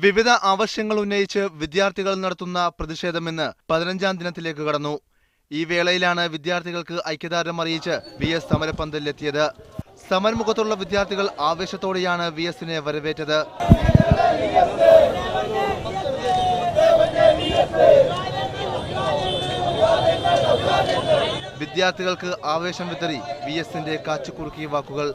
വിവിധ ആവശ്യങ്ങൾ ഉന്നയിച്ച് വിദ്യാർത്ഥികൾ നടത്തുന്ന പ്രതിഷേധമെന്ന് പതിനഞ്ചാം ദിനത്തിലേക്ക് കടന്നു. ഈ വേളയിലാണ് വിദ്യാർത്ഥികൾക്ക് ഐക്യദാർഢ്യം അറിയിച്ച് വി എസ് സമരപന്തലിലെത്തിയത് സമരമുഖത്തുള്ള വിദ്യാർത്ഥികൾ ആവേശത്തോടെയാണ് വി എസിനെ വരവേറ്റത്. വിദ്യാർത്ഥികൾക്ക് ആവേശം വിതറി വി എസിന്റെ കാച്ചുകുറുക്കിയ വാക്കുകൾ.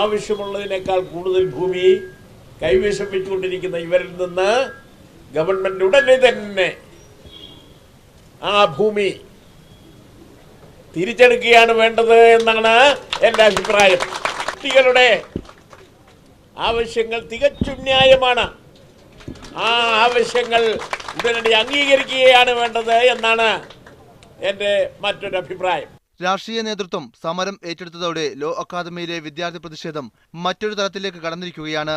ആവശ്യമുള്ളതിനേക്കാൾ കൂടുതൽ ഭൂമി കൈവശം വെച്ചുകൊണ്ടിരിക്കുന്ന ഇവരിൽ നിന്ന് ഗവൺമെന്റ് ഉടനെ തന്നെ ആ ഭൂമി തിരിച്ചെടുക്കുകയാണ് വേണ്ടത് എന്നാണ് എന്റെ അഭിപ്രായം. കുട്ടികളുടെ ആവശ്യങ്ങൾ തികച്ചും ന്യായമാണ്. ആ ആവശ്യങ്ങൾ ഉടനടി അംഗീകരിക്കുകയാണ് വേണ്ടത് എന്നാണ് എന്റെ മറ്റൊരു അഭിപ്രായം. രാഷ്ട്രീയ നേതൃത്വം സമരം ഏറ്റെടുത്തതോടെ ലോ അക്കാദമിയിലെ വിദ്യാർത്ഥി പ്രതിഷേധം മറ്റൊരു തലത്തിലേക്ക് കടന്നിരിക്കുകയാണ്.